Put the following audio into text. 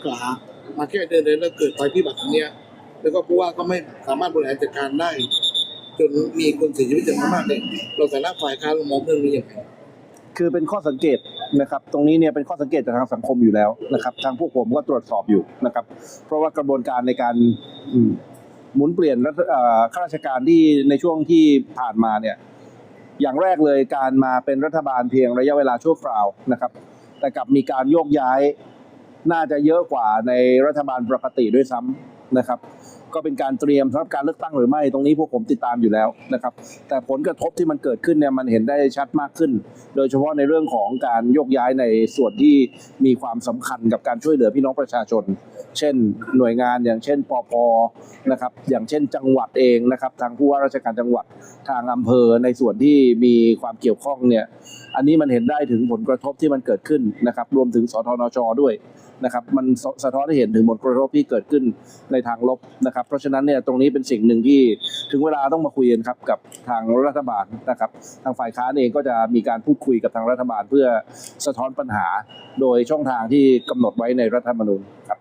งขลามาแค่เดือนเดียวแล้วเกิดภัยพิบัติอย่างเนี้ย แล้วก็ผู้ว่าก็ไม่สามารถบริหารจัดการได้ จนมีคนเสียชีวิตจำนวนมากเลยเราแต่ละฝ่ายค้านเรามองเรื่องนี้อย่างไรคือเป็นข้อสังเกตนะครับ ตรงนี้เนี่ยเป็นข้อสังเกตจากทางสังคมอยู่แล้วนะครับ ทางพวกผมก็ตรวจสอบอยู่นะครับ เพราะว่ากระบวนการในการหมุนเปลี่ยนข้าราชการที่ในช่วงที่ผ่านมาเนี่ย อย่างแรกเลยการมาเป็นรัฐบาลเพียงระยะเวลาชั่วคราวนะครับ แต่กลับมีการโยกย้าย น่าจะเยอะกว่าในรัฐบาลปกติด้วยซ้ำนะครับ ก็เป็นการเตรียมสำหรับการเลือกตั้งหรือไม่ตรงนี้พวกผมติดตามอยู่แล้วนะครับ แต่ผลกระทบที่มันเกิดขึ้นเนี่ยมันเห็นได้ชัดมากขึ้น โดยเฉพาะในเรื่องของการโยกย้ายในส่วนที่มีความสำคัญกับการช่วยเหลือพี่น้องประชาชน เช่น หน่วยงานอย่างเช่นปพนะครับอย่างเช่นจังหวัดเองนะครับทางผู้ว่าราชการจังหวัดทางอำเภอในส่วนที่มีความเกี่ยวข้องเนี่ยอันนี้มันเห็นได้ถึงผลกระทบที่มันเกิดขึ้นนะครับรวมถึงสทนชด้วยนะครับมันสสะท้อนให้เห็นถึงผลกระทบที่เกิดขึ้นในทางลบนะครับเพราะฉะนั้นเนี่ยตรงนี้เป็นสิ่งหนึ่งที่ถึงเวลาต้องมาคุยกันครับกับทางรัฐบาลนะครับ ทางฝ่ายค้านเองก็จะมีการพูดคุยกับทางรัฐบาลเพื่อสะท้อนปัญหา โดยช่องทางที่กำหนดไว้ในรัฐธรรมนูญครับ